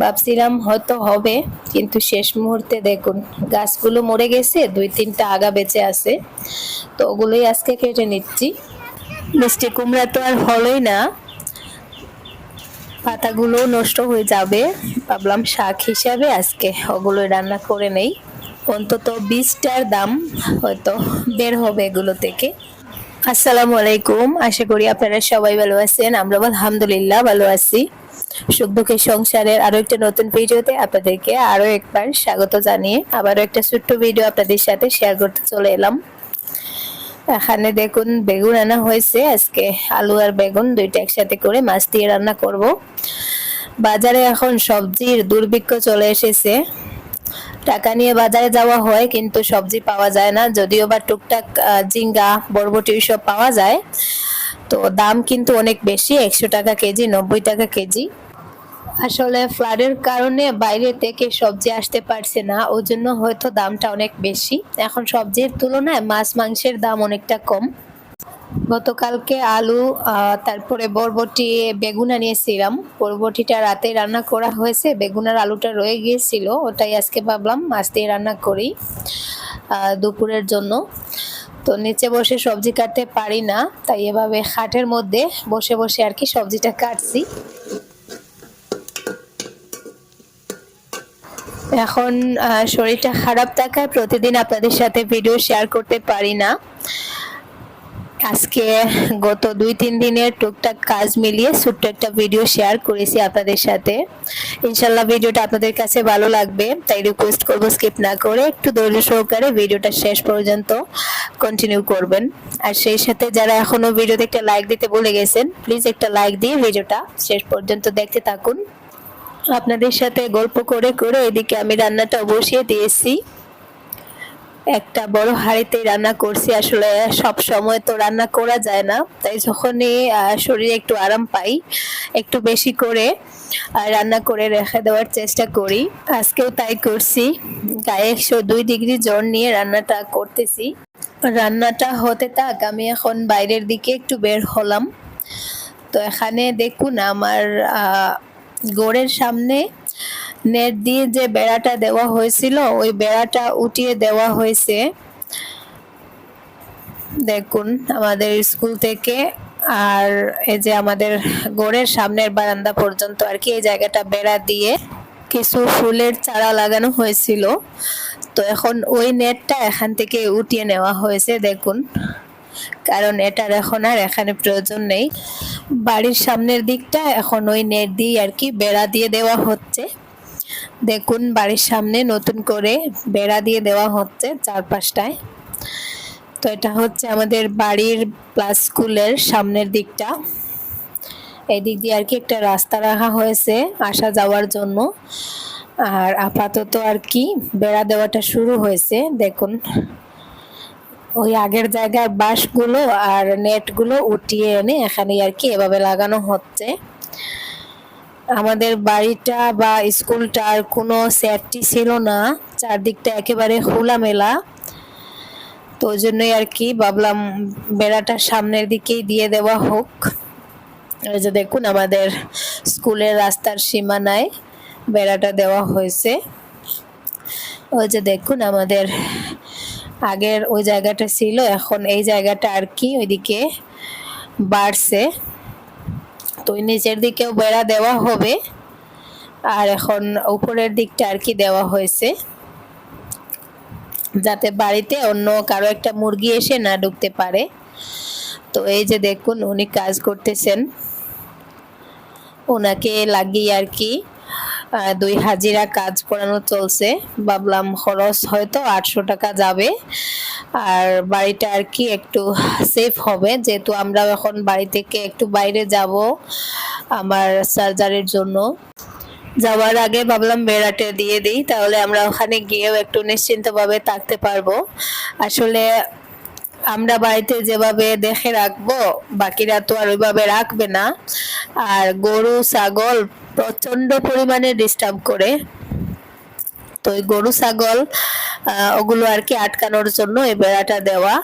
ভাবছিলাম হয়তো হবে, কিন্তু শেষ মুহূর্তে দেখুন, গাছগুলো মরে গেছে, দুই তিনটা আগা বেঁচে আছে, তো ওগুলোই আজকে কেটে নিচ্ছি। মিষ্টি কুমড়া তো আর হলোই না। পাতাগুলো নষ্ট হয়ে যাবে, ভাবলাম শাক হিসাবে আজকে ওগুলো রান্না করে নেই। অন্তত বীজটার দাম হয়তো বের হবে এগুলো থেকে। আসসালামু আলাইকুম, আশা করি আপনারা সবাই ভালো আছেন আমরা আলহামদুলিল্লাহ ভালো আছি। সুখ দুঃখের সংসারের আরও একটা নতুন ভিডিওতে আপনাদেরকে আরও একবার স্বাগত জানিয়ে আবারও একটা ছোট্ট ভিডিও আপনাদের সাথে শেয়ার করতে চলে এলাম। এখানে দেখুন, বেগুন আনা হয়েছে। আজকে আলু আর বেগুন দুইটা একসাথে করে মাছ দিয়ে রান্না করব। বাজারে এখন সবজির দুর্ভিক্ষ চলে এসেছে। টাকা নিয়ে বাজারে যাওয়া হয়, কিন্তু সবজি পাওয়া যায় না। যদিও বা টুকটাক ঝিঙ্গা, বরবটি সব পাওয়া যায়। তো দাম কিন্তু অনেক বেশি, একশো টাকা কেজি, নব্বই টাকা কেজি। আসলে ফ্লাডের কারণে বাইরে থেকে সবজি আসতে পারছে না, ওই জন্য হয়তো দামটা অনেক বেশি। এখন সবজির তুলনায় মাছ, মাংসের দাম অনেকটা কম। গতকালকে আলু তারপরে বরবটি, বেগুন আনিয়েছিলাম। বরবটিটা রাতে রান্না করা হয়েছে বেগুন আর আলুটা রয়ে গিয়েছিল, ওটাই আজকে ভাবলাম মাছ দিয়ে রান্না করি দুপুরের জন্য। তো নিচে বসে সবজি কাটতে পারি না, তাই এভাবে খাটের মধ্যে বসে বসে আর কি সবজিটা কাটছি। এখন শরীরটা খারাপ থাকায় প্রতিদিন আপনাদের সাথে ভিডিও শেয়ার করতে পারি না। আজকে গত দুই, তিন দিনের টুকটাক কাজ মিলিয়ে ছোট্ট একটা ভিডিও শেয়ার করেছি আপনাদের সাথে। ইনশাল্লাহ ভিডিওটা আপনাদের কাছে ভালো লাগবে, তাই রিকোয়েস্ট করব স্কিপ না করে একটু ধৈর্য সহকারে ভিডিওটা শেষ পর্যন্ত কন্টিনিউ করবেন। আর সেই সাথে যারা এখনও ভিডিওতে একটা লাইক দিতে বলে গেছেন প্লিজ একটা লাইক দিয়ে ভিডিওটা শেষ পর্যন্ত দেখতে থাকুন। আপনাদের সাথে গল্প করে করে এদিকে আমি রান্নাটা বসিয়ে দিয়েছি। একটা বড় হাঁড়িতে রান্না করছি। আসলে সব সময় তো রান্না করা যায় না। তাই যখনই শরীরে একটু আরাম পাই, একটু বেশি করে রান্না করে রেখে দেওয়ার চেষ্টা করি। আজকেও তাই করছি। গায়ে একশো দুই ডিগ্রি জ্বর নিয়ে রান্নাটা করতেছি। রান্নাটা হতে থাক, আমি এখন বাইরের দিকে একটু বের হলাম। তো এখানে দেখুন, আমার গোড়ের সামনে নেট দিয়ে যে বেড়াটা দেওয়া হয়েছিল, ওই বেড়াটা উঠিয়ে দেওয়া হয়েছে। দেখুন, আমাদের স্কুল থেকে, আর এই যে আমাদের গোড়ের সামনের বারান্দা পর্যন্ত আর কি, এই জায়গাটা বেড়া দিয়ে কিছু ফুলের চারা লাগানো হয়েছিল। তো এখন ওই নেটটা এখান থেকে উঠিয়ে নেওয়া হয়েছে, দেখুন। কারণ এটার এখন আর এখানে প্রয়োজন নেই। বাড়ির সামনের দিকটা এখন ওই নেট দিয়ে আর কি বেড়া দিয়ে দেওয়া হচ্ছে। দেখুন, বাড়ির সামনে নতুন করে বেড়া দিয়ে দেওয়া হচ্ছে চারপাশটায়। তো এটা হচ্ছে আমাদের বাড়ির প্লাস স্কুলের সামনের দিকটা। এদিক দিয়ে আর কি একটা রাস্তা রাখা হয়েছে আসা যাওয়ার জন্য। আর আপাতত আর কি বেড়া দেওয়াটা শুরু হয়েছে, দেখুন। ওই আগের জায়গার বাঁশগুলো আর নেটগুলো উঠিয়ে এনে এখানে আর কি এভাবে লাগানো হচ্ছে। আমাদের বাড়িটা বা স্কুলটার কোনো স্যারটি ছিল না। চারদিকটা একেবারে খোলামেলা। তো ওই জন্যই আর কি ভাবলাম বেড়াটা সামনের দিকেই দিয়ে দেওয়া হোক। এই যে দেখুন আমাদের স্কুলের রাস্তার সীমানায় বেড়াটা দেওয়া হয়েছে। ওই যে দেখুন আমাদের আগের ওই জায়গাটা ছিল, এখন এই জায়গাটা আর কি ওইদিকে বাড়ছে। তো নিচের দিকেও বেড়া দেওয়া হবে। আর এখন উপরের দিকটা আর কি দেওয়া হয়েছে। যাতে বাড়িতে অন্য কারও একটা মুরগি এসে না ঢুকতে পারে। তো এই যে দেখুন, উনি কাজ করতেছেন। ওনাকে লাগিয়ে আর কি দুই হাজিরা কাজ করানো চলছে। ভাবলাম খরচ হয়তো আটশো টাকা যাবে। আর বাড়িটা আর কি একটু সেফ হবে। যেহেতু আমরা এখন বাড়ি থেকে একটু বাইরে যাব আমার সার্জারির জন্য। যাওয়ার আগে ভাবলাম বেড়াটে দিয়ে দিই, তাহলে আমরা ওখানে গিয়েও একটু নিশ্চিন্তভাবে থাকতে পারব। আসলে আমরা বাড়িতে যেভাবে দেখে রাখব, বাকিরা তো আর ওইভাবে রাখবে না। আর গরু, ছাগল প্রচণ্ড পরিমাণে ডিস্টার্ব করে। তো ওই গরু, ছাগল ওগুলো আর কি আটকানোর জন্য এই বেড়াটা দেওয়া।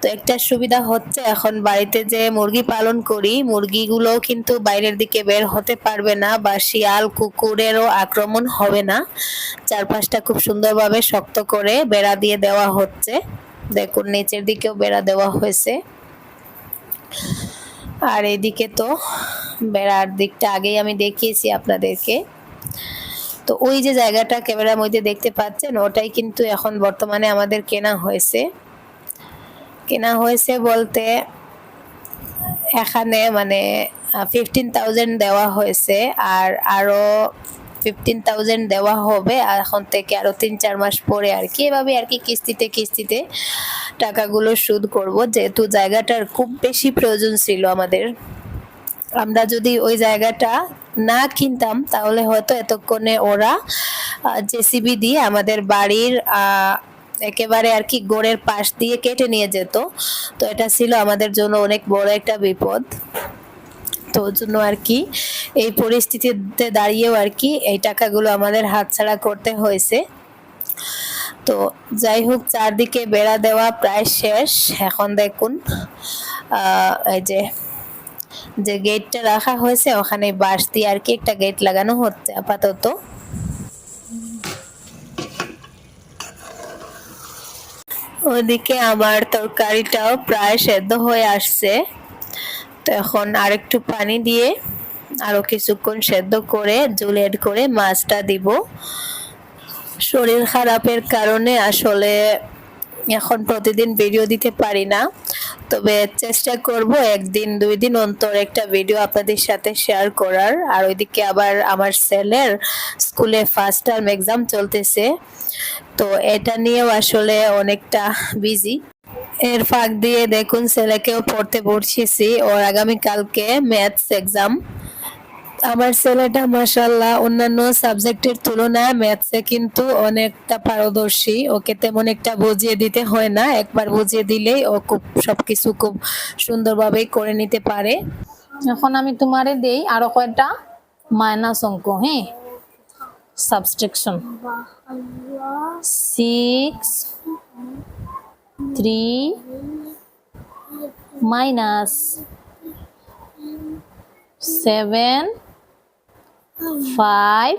তো একটা সুবিধা হচ্ছে এখন বাড়িতে যে মুরগি পালন করি, মুরগিগুলো কিন্তু বাইরের দিকে বের হতে পারবে না বা শিয়াল, কুকুরেরও আক্রমণ হবে না। চারপাশটা খুব সুন্দরভাবে শক্ত করে বেড়া দিয়ে দেওয়া হচ্ছে। দেখুন, নিচের দিকেও বেড়া দেওয়া হয়েছে। আর এদিকে তো বেড়ার দিকটা আগেই আমি দেখিয়েছি আপনাদেরকে। তো ওই যে জায়গাটা ক্যামেরার মধ্যে দেখতে পাচ্ছেন, ওটাই কিন্তু এখন বর্তমানে আমাদের কেনা হয়েছে। কেনা হয়েছে বলতে এখানে মানে ফিফটিন দেওয়া হয়েছে, আর আরও ফিফটিন থাউজেন্ড দেওয়া হবে এখন থেকে আরও তিন চার মাস পরে আর কি। এভাবে আর কি কিস্তিতে কিস্তিতে টাকাগুলো শোধ করব। যেহেতু জায়গাটার খুব বেশি প্রয়োজন ছিল আমাদের। আমরা যদি ওই জায়গাটা না কিনতাম, তাহলে হয়তো এতক্ষণে ওরা জেসিবি দিয়ে আমাদের বাড়ির একেবারে আর কি গোড়ের পাশ দিয়ে কেটে নিয়ে যেত। তো এটা ছিল আমাদের জন্য অনেক বড় একটা বিপদ। তো জন্য আর কি, এই পরিস্থিতিতে দাঁড়িয়েও আর কি এই টাকাগুলো আমাদের হাতছাড়া করতে হয়েছে। তো যাই হোক, চারদিকে বেড়া দেওয়া প্রায় শেষ। এখন দেখুন এই যে যে গেটটা রাখা হয়েছে, ওখানে বাঁশ দিয়ে আর কি একটা গেট লাগানো হচ্ছে আপাতত। ওদিকে আমার তরকারিটাও প্রায় সেদ্ধ হয়ে আসছে। তো এখন আরেকটু পানি দিয়ে আরও কিছুক্ষণ সেদ্ধ করে, জুল এড করে মাছটা দিব। শরীর খারাপের কারণে আসলে এখন প্রতিদিন ভিডিও দিতে পারি না। তবে চেষ্টা করব একদিন, দুই দিন অন্তর একটা ভিডিও আপনাদের সাথে শেয়ার করার। আর ওইদিকে আবার আমার ছেলের স্কুলে ফার্স্ট টার্ম এক্সাম চলতেছে। তো এটা নিয়েও আসলে অনেকটা বিজি এর ফাঁক দিয়ে দেখুন ছেলেকেও পড়তে বসিয়েছি। ওর আগামীকালকে ম্যাথস এক্সাম আমার ছেলেটা মাসাল্লাহ অন্যান্য সাবজেক্টের তুলনায় ম্যাথসে কিন্তু অনেকটা পারদর্শী। ওকে তেমন একটা বুঝিয়ে দিতে হয় না। একবার বুঝিয়ে দিলেই ও খুব সবকিছু খুব সুন্দরভাবেই করে নিতে পারে। এখন আমি তোমারে দেই আরও কয়টা? মাইনাস অঙ্ক হ্যাঁ? Subtraction six three minus seven five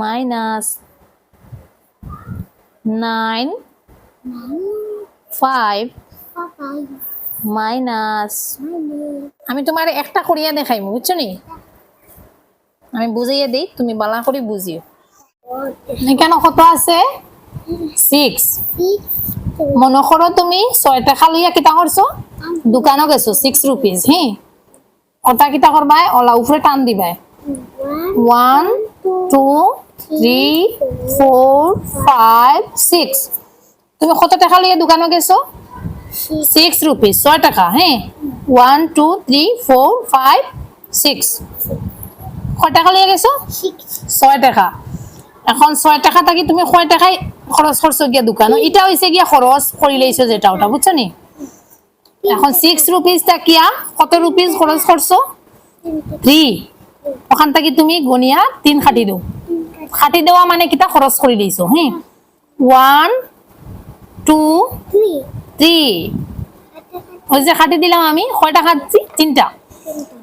minus nine five minus আমি তোমার একটা করিয়া দেখাইম, বুঝছ নি? আমি বুঝাইয়া দিই, তুমি বালা করে বুঝিও। এখানে কত আছে? সিক্স মনে করো তুমি ছয় টাকা লইয়া কিতা করছ দোকানও গেছো সিক্স রুপিস হ্যাঁ ওটা কিতা করবাই ওলা উপরে টান দিবাই। One two three four five six তুমি কত টাকা লইয়া দোকানও গেছো? সিক্স রুপিস ছয় টাকা হ্যাঁ one two three four five six কয় টাকা লিয়ে গেছো ছয় টাকা। এখন ছয় টাকা থাকি, তুমি কয় টাকায় খরচ করছ গিয়া দোকানো এটা হয়েছে গিয়া খরচ করে লাইছো যেটা ওটা বুঝছ নি? এখন সিক্স রুপিস থাকিয়া কত রুপিস খরচ করছ থ্রি ওখান থেকে তুমি গনিয়া তিন খাটি দিও। খাটি দেওয়া মানে কিতা খরচ করে দিয়েছ হ্যাঁ ওয়ান টু থ্রি ওই যে খাটি দিলাম আমি কয়টা খাচ্ছি তিনটা।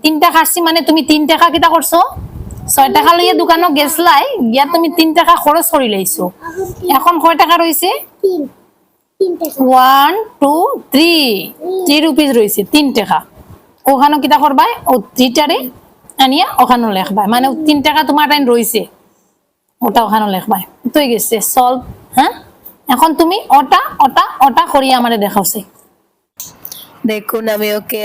তিনটা খাচ্ছি মানে তুমি তিন টাকা কিতা করছ ছয় টাকা লইয়া দোকানো গেছলাই গিয়া তুমি তিন টাকা খরচ করে লাইছো এখন কয় টাকা রয়েছে one two three three rupees রয়েছে তিন টাকা। ওখানে কিতা করবাই ও থ্রিটারে আনিয়া ওখানে লেখবাই। মানে তিন টাকা তোমার টাইম রয়েছে ওটা ওখানে লেখবাই। তো গেছে সলভ হ্যাঁ এখন তুমি ওটা ওটা ওটা করিয়া আমারে দেখাওছে। দেখুন আমি ওকে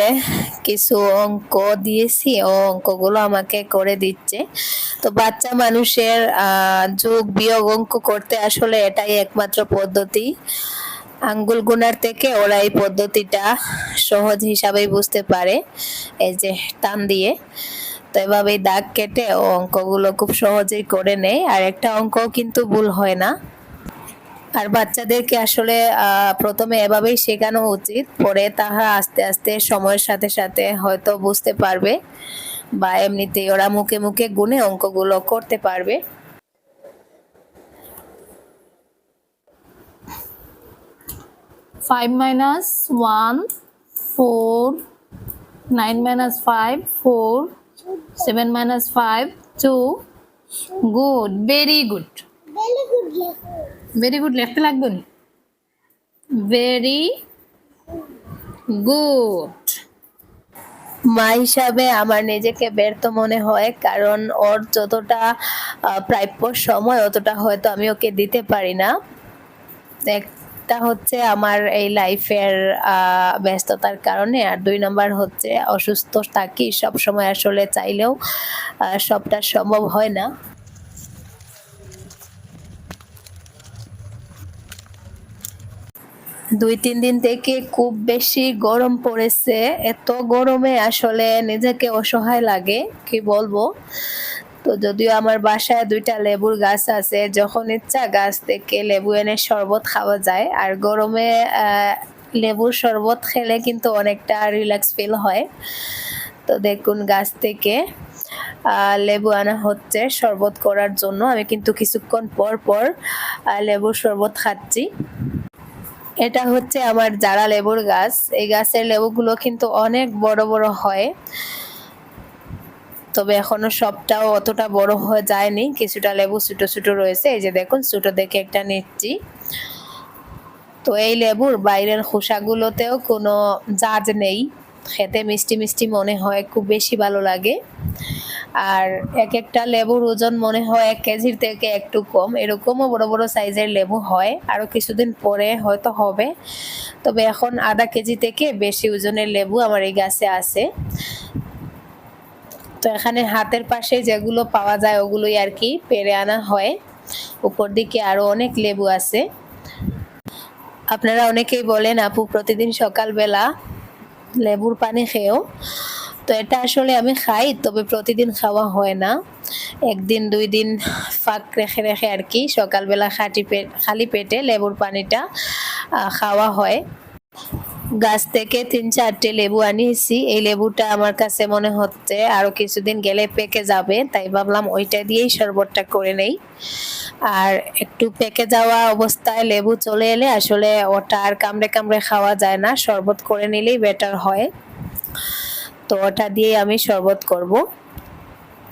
কিছু অঙ্ক দিয়েছি, ও অঙ্কগুলো আমাকে করে দিচ্ছে। তো বাচ্চা মানুষের যোগ, বিয়োগ, অঙ্ক করতে আসলে এটাই একমাত্র পদ্ধতি। আঙ্গুল গুনার থেকে ওরা এই পদ্ধতিটা সহজ হিসাবেই বুঝতে পারে, এই যে টান দিয়ে। তো এভাবেই দাগ কেটে অঙ্কগুলো খুব সহজেই করে নেয়। আর একটা অঙ্কও কিন্তু ভুল হয় না। আর বাচ্চাদেরকে আসলে প্রথমে এভাবেই শেখানো উচিত। পরে তাহা আস্তে আস্তে সময়ের সাথে সাথে হয়তো বুঝতে পারবে বা এমনিতেই ওরা মুখে মুখে গুনে অঙ্কগুলো করতে পারবে। Five minus one four nine minus five four seven minus five two good very good very good লিখতে লাগবে না? ভেরি গুড মা হিসাবে আমার নিজেকে ব্যর্থ মনে হয়, কারণ ওর যতটা প্রাপ্য সময়, অতটা হয়তো আমি ওকে দিতে পারি না। একটা হচ্ছে আমার এই লাইফের ব্যস্ততার কারণে, আর দুই নম্বর হচ্ছে অসুস্থ থাকি সব সময় আসলে চাইলেও সবটা সম্ভব হয় না। দুই, তিন দিন থেকে খুব বেশি গরম পড়েছে। এত গরমে আসলে নিজেকে অসহায় লাগে, কি বলব? তো যদিও আমার বাসায় দুইটা লেবুর গাছ আছে, যখন ইচ্ছা গাছ থেকে লেবু এনে শরবত খাওয়া যায়। আর গরমে লেবুর শরবত খেলে কিন্তু অনেকটা রিল্যাক্স ফিল হয়। তো দেখুন গাছ থেকে লেবু আনা হচ্ছে শরবত করার জন্য। আমি কিন্তু কিছুক্ষণ পর পর লেবুর শরবত খাচ্ছি। এটা হচ্ছে আমার জারা লেবুর গাছ। এই গাছের লেবুগুলো কিন্তু অনেক বড় বড় হয়। তবে এখনও সবটাও অতটা বড় হয়ে যায়নি। কিছুটা লেবু ছোট ছোট রয়েছে। এই যে দেখুন, ছোট দেখে একটা নিচ্ছি। তো এই লেবুর বাইরের খোসাগুলোতেও কোনো জাজ নেই। খেতে মিষ্টি মিষ্টি মনে হয়, খুব বেশি ভালো লাগে। আর এক একটা লেবুর ওজন মনে হয় এক কেজির থেকে একটু কম। এরকমও বড় বড় সাইজের লেবু হয়। আরও কিছুদিন পরে হয়তো হবে। তবে এখন আধা কেজি থেকে বেশি ওজনের লেবু আমার এই গাছে আছে। তো এখানে হাতের পাশে যেগুলো পাওয়া যায় ওগুলোই আর কি পেরে আনা হয়। উপর দিকে আরও অনেক লেবু আছে। আপনারা অনেকেই বলেন, আপু, প্রতিদিন সকালবেলা লেবুর পানি খেয়েও তো এটা আসলে আমি খাই, তবে প্রতিদিন খাওয়া হয় না। একদিন, দুই দিন ফাঁক রেখে রেখে আর কি সকালবেলা খাটি পেট খালি পেটে লেবুর পানিটা খাওয়া হয়। গাছ থেকে তিন চারটে লেবু আনিয়েছি। এই লেবুটা আমার কাছে মনে হচ্ছে আরও কিছুদিন গেলে পেকে যাবে, তাই ভাবলাম ওইটা দিয়েই শরবতটা করে নেই। আর একটু পেকে যাওয়া অবস্থায় লেবু চলে এলে আসলে ওটা আর কামড়ে কামড়ে খাওয়া যায় না, শরবত করে নিলেই বেটার হয়। তো ওটা দিয়ে আমি শরবত করব।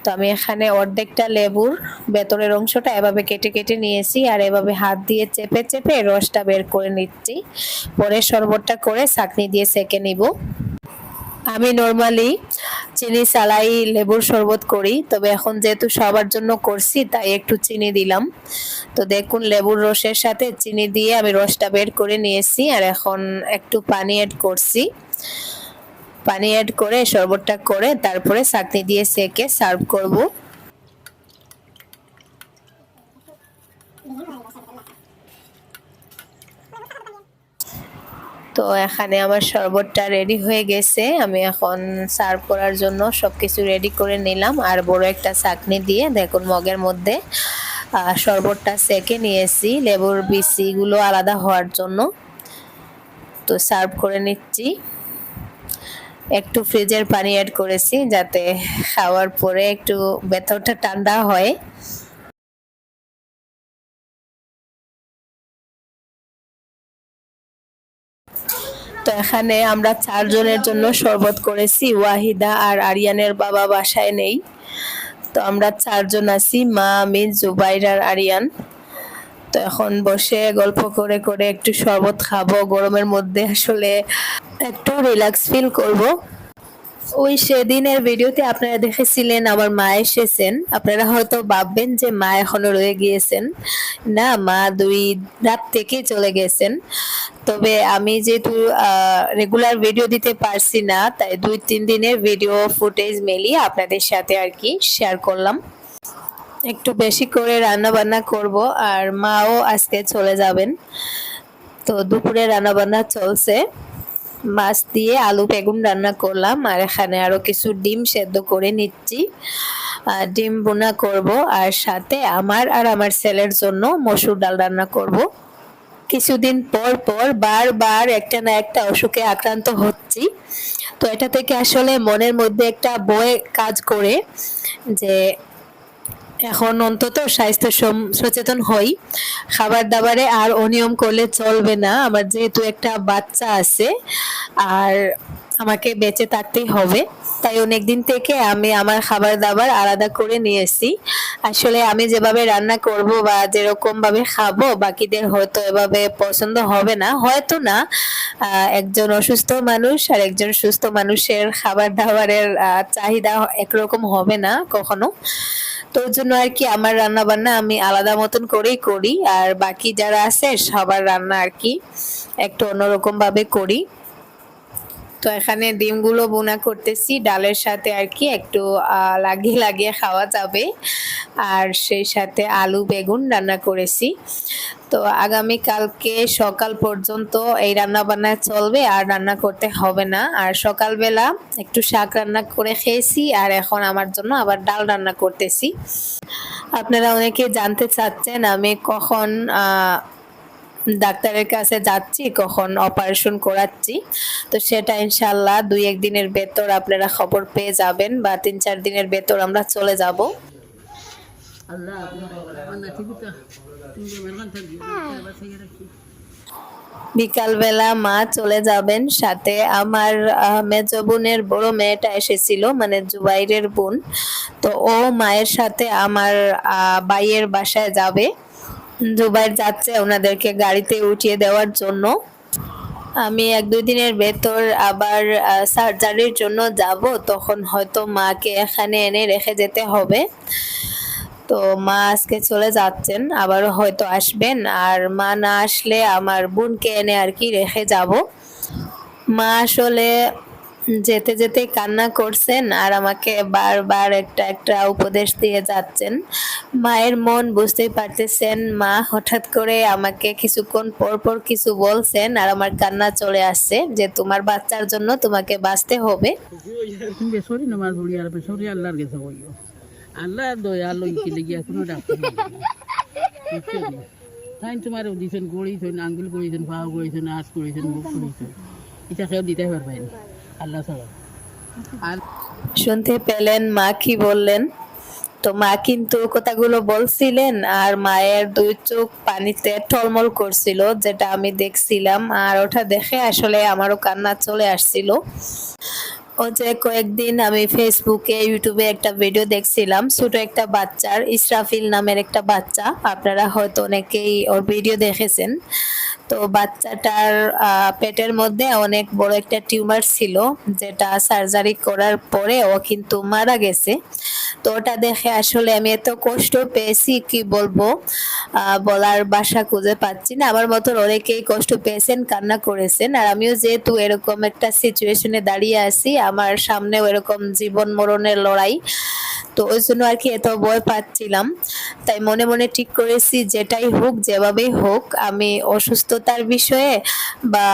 তো আমি এখানে অর্ধেকটা লেবুর ভেতরের অংশটা এভাবে কেটে কেটে নিয়েছি আর এভাবে হাত দিয়ে চেপে চেপে রসটা বের করে নিচ্ছি। পরে শরবতটা করে ছাঁকনি দিয়ে সেকে নিব। আমি নর্মালি চিনি সালাই লেবুর শরবত করি, তবে এখন যেহেতু সবার জন্য করছি, তাই একটু চিনি দিলাম। তো দেখুন, লেবুর রসের সাথে চিনি দিয়ে আমি রসটা বের করে নিয়েছি আর এখন একটু পানি অ্যাড করছি। পানি অ্যাড করে শরবতটা করে তারপরে চাটনি দিয়ে সেকে সার্ভ করব। তো এখানে আমার শরবতটা রেডি হয়ে গেছে। আমি এখন সার্ভ করার জন্য সব কিছু রেডি করে নিলাম আর বড় একটা চাটনি দিয়ে দেখুন মগের মধ্যে শরবতটা সেকে নিয়েছি। লেবুর বিচিগুলো আলাদা হওয়ার জন্য। তো সার্ভ করে নিচ্ছি। একটু ফ্রিজের পানি অ্যাড করেছি যাতে খাওয়ার পরে একটু ভেতরটা ঠান্ডা হয়। তো এখানে আমরা চারজনের জন্য শরবত করেছি, ওয়াহিদা আর আরিয়ানের বাবা বাসায় নেই। তো আমরা চারজন আছি, মা আমি জুবাইর আর আরিয়ান। তো এখন বসে গল্প করে করে একটু শরবত খাব। গরমের মধ্যে আসলে একটু রিল্যাক্স ফিল করব। ওই সেদিনের ভিডিওতে আপনারা দেখেছিলেন আমার মা এসেছেন। আপনারা হয়তো ভাববেন যে মা এখনও রয়ে গিয়েছেন। না, মা দুই রাত থেকে চলে গেছেন। তবে আমি যেহেতু রেগুলার ভিডিও দিতে পারছি না, তাই দুই তিন দিনের ভিডিও ফুটেজ মিলিয়ে আপনাদের সাথে আর কি শেয়ার করলাম। একটু বেশি করে রান্না বান্না করব আর মাও আজকে চলে যাবেন। তো দুপুরে রান্না বান্না চলছে। মাছ দিয়ে আলু বেগুন রান্না করলাম আর এখানে আরও কিছু ডিম সেদ্ধ করে নিচ্ছি। ডিম বোনা করব আর সাথে আমার আর আমার ছেলের জন্য মসুর ডাল রান্না করব। কিছুদিন পর পর বারবার একটা না একটা অসুখে আক্রান্ত হচ্ছি। তো এটা থেকে আসলে মনের মধ্যে একটা বয়ে কাজ করে যে এখন অন্তত স্বাস্থ্য সচেতন হই। খাবার দাবারে আর অনিয়ম করলে চলবে না। আমার যেহেতু একটা বাচ্চা আছে, আর আমাকে বেঁচে থাকতেই হবে। তাই অনেক দিন থেকে আমি আমার খাবার দাবার আলাদা করে নিয়েছি আসলে আমি যেভাবে রান্না করব বা যেরকম ভাবে খাব, বাকিদের হয়তো এভাবে পছন্দ হবে না। হয়তো না। একজন অসুস্থ মানুষ আর একজন সুস্থ মানুষের খাবার দাবারের চাহিদা একরকম হবে না কখনো। তো জন্য আর কি আমার রান্না বান্না আমি আলাদা মতন করেই করি, আর বাকি যারা আছে সবার রান্না আর কি একটু অন্যরকম ভাবে করি। তো এখানে ডিমগুলো বোনা করতেছি, ডালের সাথে আর কি একটু লাগিয়ে লাগিয়ে খাওয়া যাবে। আর সেই সাথে আলু বেগুন রান্না করেছি। তো আগামী কালকে সকাল পর্যন্ত এই রান্না বান্না চলবে, আর রান্না করতে হবে না। আর সকালবেলা একটু শাক রান্না করে খেয়েছি, আর এখন আমার জন্য আবার ডাল রান্না করতেছি। আপনারা অনেকে জানতে চাচ্ছেন আমি কখন ডাক্তারের কাছে যাচ্ছি কখন অপারেশন করাচ্ছি। তো সেটা ইনশাল্লাহ দুই এক দিনের ভেতর আপনারা খবর পেয়ে যাবেন বা তিন চার দিনের ভেতর আমরা চলে যাব। হয়ে। বিকালবেলা মা চলে যাবেন সাথে আমার মেজ বোনের বড় মেয়েটা এসেছিল মানে জুবাইরের বোন। তো ও মায়ের সাথে আমার আহ, বাইয়ের বাসায় যাবে। জুবাইর যাচ্ছে ওনাদেরকে গাড়িতে উঠিয়ে দেওয়ার জন্য। আমি এক দুই দিনের ভেতর আবার সার্জারির জন্য যাব, তখন হয়তো মাকে এখানে এনে রেখে যেতে হবে। তো মা আজকে চলে যাচ্ছেন, আবারও হয়তো আসবেন। আর মা না আসলে আমার বোনকে এনে আর কি রেখে যাব। মা আসলে যেতে যেতে কান্না করছেন আর আমাকে বারবার একটা একটা উপদেশ দিয়ে যাচ্ছেন। মায়ের মন বুঝতেই পারতেছেন, মা হঠাৎ করে আমাকে কিছুক্ষণ পর পর কিছু বলছেন আর আমার কান্না চলে আসছে যে তোমার বাচ্চার জন্য তোমাকে বাঁচতে হবে। আল্লাহ দয়া আলো কি লেগে কোনো ডাক্তার? তাই তোমার দিছেন, গড়িছেন, আঙ্গুল গড়িছেন পা গড়িছেন আঁশ করেছেন মুখ করেছেন এটা কেউ দিতে পারবেন শুনতে পেলেন মা কি বললেন? তো মা কিন্তু কথাগুলো বলছিলেন আর মায়ের দুই চোখ পানিতে টলমল করছিল, যেটা আমি দেখছিলাম। আর ওটা দেখে আসলে আমারও কান্না চলে আসছিল। ও যে কয়েকদিন আমি ফেসবুকে, ইউটিউবে একটা ভিডিও দেখছিলাম, ছোট একটা বাচ্চার, ইসরাফিল নামের একটা বাচ্চা। আপনারা হয়তো অনেকেই ওর ভিডিও দেখেছেন। তো বাচ্চাটার পেটের মধ্যে অনেক বড় একটা টিউমার ছিল, যেটা সার্জারি করার পরে ও কিন্তু মারা গেছে। তো ওটা দেখে আসলে আমি এত কষ্ট পেয়েছি, কি বলব? বলার বাসা খুঁজে পাচ্ছি না। আমার মতন অনেকেই কষ্ট পেয়েছেন, কান্না করেছেন। আর আমিও যেহেতু এরকম একটা সিচুয়েশনে দাঁড়িয়ে আছি, আমার সামনেও এরকম জীবন মরণের লড়াই তো ওই জন্য আর কি এত ভয় পাচ্ছিলাম। তাই মনে মনে ঠিক করেছি যেটাই হোক, যেভাবেই হোক, আমি অসুস্থতার বিষয়ে বা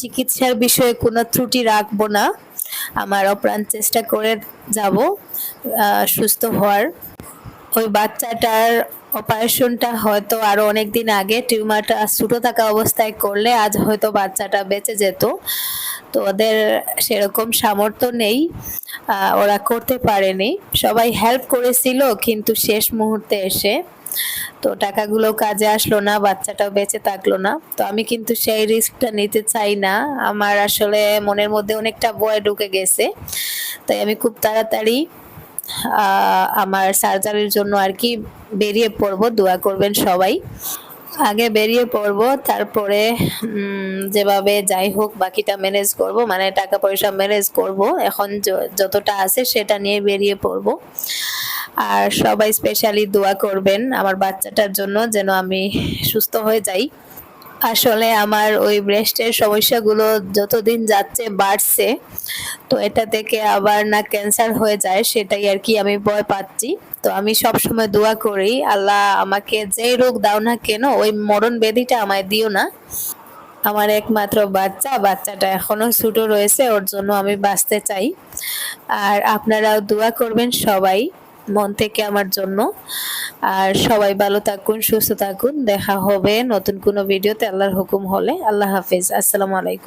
চিকিৎসার বিষয়ে কোনো ত্রুটি রাখব না। আমার অপ্রাণ চেষ্টা করে যাব সুস্থ হওয়ার। ওই বাচ্চাটার অপারেশনটা হয়তো আরও অনেক দিন আগে টিউমারটা ছোট থাকা অবস্থায় করলে আজ হয়তো বাচ্চাটা বেঁচে যেত। তো ওদের সেরকম সামর্থ্য নেই ওরা করতে পারেনি। সবাই হেল্প করেছিল, কিন্তু শেষ মুহূর্তে এসে তো টাকাগুলো কাজে আসলো না, বাচ্চাটাও বেঁচে থাকল না। তো আমি কিন্তু সেই রিস্কটা নিতে চাই না। আমার আসলে মনের মধ্যে অনেকটা ভয় ঢুকে গেছে। তাই আমি খুব তাড়াতাড়ি আমার সার্জারির জন্য আর কি বেরিয়ে পড়ব, দোয়া করবেন সবাই। আগে বেরিয়ে পড়ব, তারপরে যেভাবে যাই হোক বাকিটা ম্যানেজ করব মানে টাকা পয়সা ম্যানেজ করব। এখন যতটা আছে সেটা নিয়ে বেরিয়ে পড়ব। আর সবাই স্পেশালি দোয়া করবেন আমার বাচ্চাটার জন্য, যেন আমি সুস্থ হয়ে যাই। আসলে আমার ওই ব্রেস্টের সমস্যাগুলো যতদিন যাচ্ছে, বাড়ছে, তো এটা থেকে আবার না ক্যান্সার হয়ে যায়, সেটাই আর কি আমি ভয় পাচ্ছি। তো আমি সব সময় দোয়া করি, আল্লাহ আমাকে যে রোগ দাও না কেন, ওই মরণ ব্যাধিটা আমায় দিও না। আমার একমাত্র বাচ্চা, বাচ্চাটা এখনও ছোট রয়েছে, ওর জন্য আমি বাঁচতে চাই। আর আপনারাও দোয়া করবেন সবাই। মন থেকে আমার জন্য। আর সবাই ভালো থাকুন, সুস্থ থাকুন। দেখা হবে নতুন কোনো ভিডিওতে, আল্লাহর হুকুম হলে। আল্লাহ হাফিজ। আসসালামু আলাইকুম।